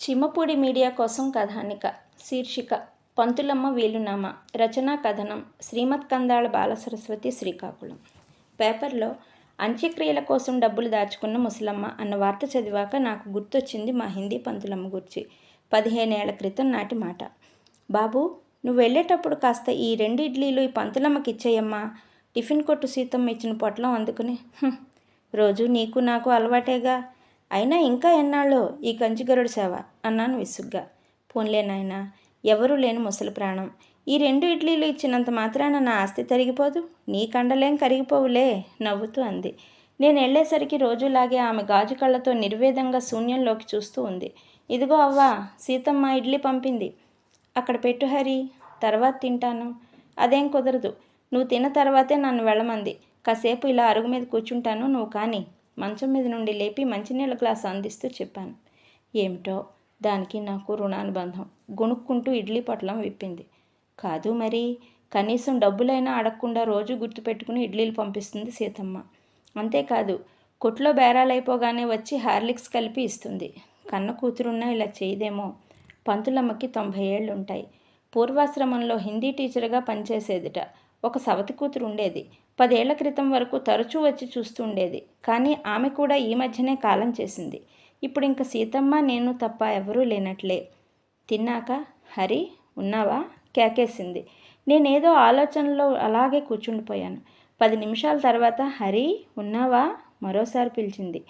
Chimmapudi media కోసం కథానిక శీర్షిక పంతులమ్మ వీలునామ రచనా కథనం శ్రీమత్ కందాళ బాలసరస్వతి శ్రీకాకుళం. పేపర్లో అంత్యక్రియల కోసం డబ్బులు దాచుకున్న ముసలమ్మ అన్న వార్త చదివాక నాకు గుర్తొచ్చింది మా హిందీ పంతులమ్మ గురించి. పదిహేనేళ్ళ క్రితం నాటి మాట. బాబు నువ్వు వెళ్ళేటప్పుడు కాస్త ఈ రెండు ఇడ్లీలు ఈ పంతులమ్మకి ఇచ్చేయమ్మా. టిఫిన్ కొట్టు సీతమ్మ ఇచ్చిన పొట్లం అందుకుని. రోజు నీకు నాకు అలవాటేగా? అయినా ఇంకా ఎన్నాళ్ళు ఈ కంచిగరుడు సేవ అన్నాను విసుగ్గా. పోన్లే నాయనా ఎవరూ లేని ముసలి ప్రాణం. ఈ రెండు ఇడ్లీలు ఇచ్చినంత మాత్రాన నా ఆస్తి తరిగిపోదు నీ కండలేం కరిగిపోవులే నవ్వుతూ అంది. నేను వెళ్ళేసరికి రోజులాగే ఆమె గాజు కళ్ళతో నిర్వేదంగా శూన్యంలోకి చూస్తూ ఉంది. ఇదిగో అవ్వా సీతమ్మ ఇడ్లీ పంపింది. అక్కడ పెట్టు హరి తర్వాత తింటాను. అదేం కుదరదు. నువ్వు తిన్న తర్వాతే నన్ను వెళ్ళమంది. కాసేపు ఇలా అరుగు మీద కూర్చుంటాను నువ్వు కానీ. మంచం మీద నుండి లేపి మంచినీళ్ళ గ్లాస్ అందిస్తూ చెప్పాను. ఏమిటో? దానికి నాకు రుణానుబంధం. గొణుక్కుంటూ ఇడ్లీ పొట్లం విప్పింది. కాదు మరి కనీసం డబ్బులైనా అడగకుండా రోజు గుర్తుపెట్టుకుని ఇడ్లీలు పంపిస్తుంది సీతమ్మ. అంతేకాదు కొట్లో బేరాలైపోగానే వచ్చి హార్లిక్స్ కలిపి ఇస్తుంది. కన్న కూతురున్నా ఇలా చేయదేమో? పంతులమ్మకి తొంభై ఏళ్ళు ఉంటాయి పూర్వాశ్రమంలో హిందీ టీచర్గా పనిచేసేదిట. ఒక సవతి కూతురు ఉండేది పదేళ్ళ క్రితం వరకు తరచూ వచ్చి చూస్తూ ఉండేది కానీ ఆమె కూడా ఈ మధ్యనే కాలం చేసింది. ఇప్పుడు ఇంక సీతమ్మ నేను తప్ప ఎవరూ లేనట్లే. తిన్నాక హరి ఉన్నావా? కేకేసింది. నేనేదో ఆలోచనలో అలాగే కూర్చుండిపోయాను. పది నిమిషాల తర్వాత హరి ఉన్నావా? మరోసారి పిలిచింది.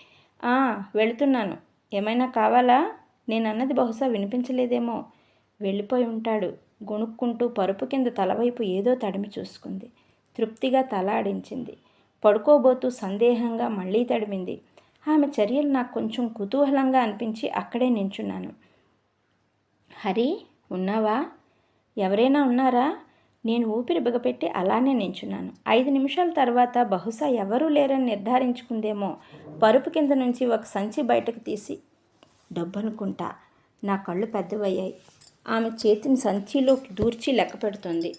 "ఆ, వెళుతున్నాను. ఏమైనా కావాలా? నేను అన్నది బహుశా వినిపించలేదేమో. వెళ్ళిపోయి ఉంటాడు. గొణుక్కుంటూ పరుపు కింద తలవైపు ఏదో తడిమి చూసుకుంది. తృప్తిగా తలాడించింది. పడుకోబోతూ సందేహంగా మళ్ళీ తడిమింది. ఆమె చర్యలు నాకు కొంచెం కుతూహలంగా అనిపించి అక్కడే నించున్నాను. హరి ఉన్నావా? ఎవరైనా ఉన్నారా? నేను ఊపిరి బిగపెట్టి అలానే నించున్నాను. ఐదు నిమిషాల తర్వాత బహుశా ఎవరూ లేరని నిర్ధారించుకుందేమో. పరుపు కింద నుంచి ఒక సంచి బయటకు తీసి డబ్బు అనుకుంటా నా కళ్ళు పెద్దవయ్యాయి. ఆమె చేతిని సంచిలోకి దూర్చి లెక్క పెడుతుంది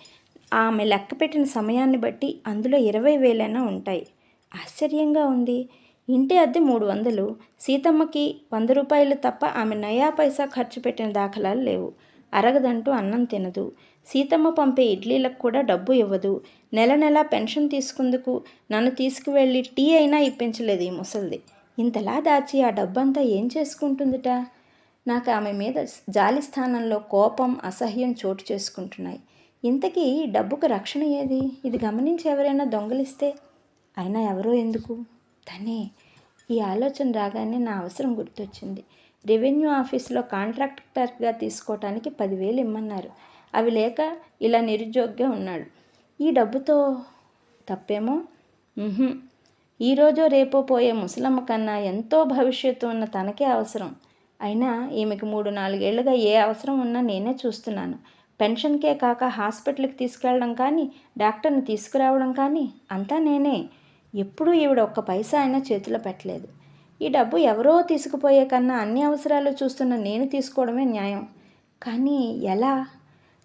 ఆమె లెక్క పెట్టిన సమయాన్ని బట్టి అందులో ఇరవై వేలైనా ఉంటాయి. ఆశ్చర్యంగా ఉంది. ఇంటి అద్దె మూడు వందలు. సీతమ్మకి వంద రూపాయలు తప్ప ఆమె నయా పైసా ఖర్చు పెట్టిన దాఖలాలు లేవు. అరగదంటూ అన్నం తినదు. సీతమ్మ పంపే ఇడ్లీలకు కూడా డబ్బు ఇవ్వదు. నెల నెల పెన్షన్ తీసుకుందుకు నన్ను తీసుకువెళ్ళి టీ అయినా ఇప్పించలేదు ఈ ముసలిది. ఇంతలా దాచి ఆ డబ్బంతా ఏం చేసుకుంటుందిట? నాకు ఆమె మీద జాలి స్థానంలో కోపం అసహ్యం చోటు చేసుకుంటున్నాయి. ఇంతకీ డబ్బుకు రక్షణ ఏది? ఇది గమనించి ఎవరైనా దొంగలిస్తే అయినా ఎవరో ఎందుకు? తనే ఈ ఆలోచన రాగానే నా అవసరం గుర్తొచ్చింది. రెవెన్యూ ఆఫీస్లో కాంట్రాక్టర్గా తీసుకోవటానికి పదివేలు ఇమ్మన్నారు. అవి లేక ఇలా నిరుద్యోగిగా ఉన్నాడు. ఈ డబ్బుతో తప్పేమో? ఉహుం. ఈరోజో రేపో పోయే ముసలమ్మ కన్నా ఎంతో భవిష్యత్తు ఉన్న తనకే అవసరం. అయినా ఈమెకి మూడు నాలుగేళ్ళుగా ఏ అవసరం ఉన్నా నేనే చూస్తున్నాను. పెన్షన్కే కాక హాస్పిటల్కి తీసుకెళ్ళడం కానీ డాక్టర్ని తీసుకురావడం కానీ అంతా నేనే. ఎప్పుడూ ఈవిడ ఒక్క పైసా అయినా చేతిలో పెట్టలేదు. ఈ డబ్బు ఎవరో తీసుకుపోయే కన్నా అన్ని అవసరాలు చూస్తున్న నేను తీసుకోవడమే న్యాయం. కానీ ఎలా?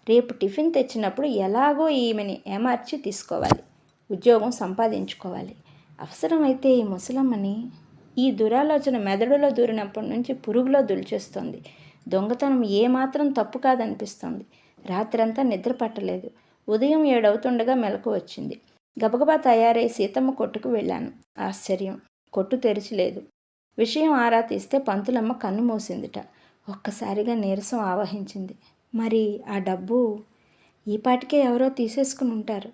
రేపు టిఫిన్ తెచ్చినప్పుడు ఎలాగో ఈమెని ఏమార్చి తీసుకోవాలి. ఉద్యోగం సంపాదించుకోవాలి. అవసరమైతే ఈ ముసలమ్మని ఈ దురాలోచన మెదడులో దూరినప్పటి నుంచి పురుగులో దులిచేస్తుంది. దొంగతనం ఏమాత్రం తప్పు కాదనిపిస్తుంది. రాత్రంతా నిద్ర పట్టలేదు. ఉదయం ఏడవుతుండగా మెలకు వచ్చింది. గబగబా తయారై సీతమ్మ కొట్టుకు వెళ్ళాను. ఆశ్చర్యం! కొట్టు తెరిచిలేదు. విషయం ఆరా తీస్తే పంతులమ్మ కన్ను మూసిందిట. ఒక్కసారిగా నీరసం ఆవహించింది. మరి ఆ డబ్బు? ఈ పాటికే ఎవరో తీసేసుకుని ఉంటారు.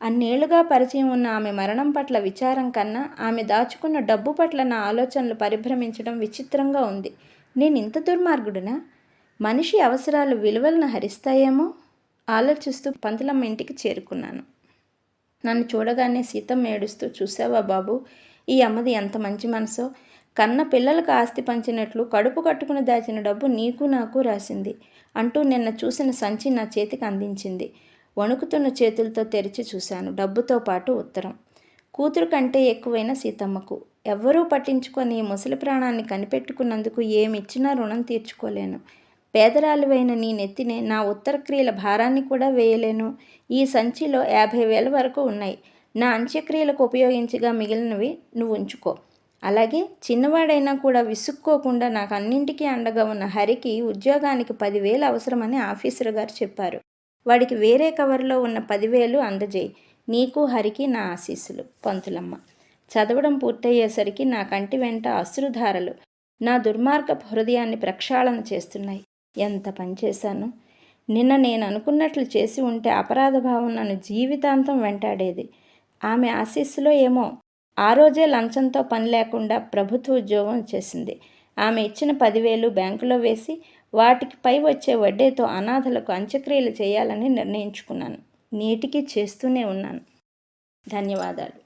అన్నేళ్ళుగా పరిచయం ఉన్న ఆమె మరణం పట్ల విచారం కన్నా ఆమె దాచుకున్న డబ్బు పట్ల నా ఆలోచనలు పరిభ్రమించడం విచిత్రంగా ఉంది. నేను ఇంత దుర్మార్గుడునా? మనిషి అవసరాలు విలువలను హరిస్తాయేమో? ఆలోచిస్తూ పంతులమ్మ ఇంటికి చేరుకున్నాను. నన్ను చూడగానే సీతమ్మ ఏడుస్తూ చూసావా బాబు ఈ అమ్మది ఎంత మంచి మనసో? కన్న పిల్లలకు ఆస్తి పంచినట్లు కడుపు కట్టుకుని దాచిన డబ్బు నీకు నాకు రాసింది అంటూ నిన్న చూసిన సంచి నా చేతికి అందించింది. వణుకుతున్న చేతులతో తెరిచి చూశాను. డబ్బుతో పాటు ఉత్తరం. కూతురు కంటే ఎక్కువైన సీతమ్మకు. ఎవ్వరూ పట్టించుకొని ముసలి ప్రాణాన్ని కనిపెట్టుకున్నందుకు ఏమిచ్చినా రుణం తీర్చుకోలేను. పేదరాలువైన నీ నెత్తినే నా ఉత్తరక్రియల భారాన్ని కూడా వేయలేను. ఈ సంచిలో యాభై వేల వరకు ఉన్నాయి. నా అంత్యక్రియలకు ఉపయోగించగా మిగిలినవి నువ్వు ఉంచుకో. అలాగే చిన్నవాడైనా కూడా విసుక్కోకుండా నాకు అన్నింటికీ అండగా ఉన్న హరికి ఉద్యోగానికి పదివేలు అవసరమని ఆఫీసర్ గారు చెప్పారు. వాడికి వేరే కవర్లో ఉన్న పదివేలు అందజేయి. నీకు హరికి నా ఆశీస్సులు. పంతులమ్మ. చదవడం పూర్తయ్యేసరికి నా కంటి వెంట అశ్రుధారలు. నా దుర్మార్గపు హృదయాన్ని ప్రక్షాళన చేస్తున్నాయి. ఎంత పనిచేశాను నిన్న నేను అనుకున్నట్లు చేసి ఉంటే అపరాధ భావం నన్ను జీవితాంతం వెంటాడేది. ఆమె ఆశీస్సులో ఏమో ఆ రోజే లంచంతో పని లేకుండా ప్రభుత్వ ఉద్యోగం చేసింది. ఆమె ఇచ్చిన పదివేలు బ్యాంకులో వేసి వాటికి పై వచ్చే వడ్డీతో అనాథలకు అంత్యక్రియలు చేయాలని నిర్ణయించుకున్నాను. నేటికి చేస్తూనే ఉన్నాను. ధన్యవాదాలు.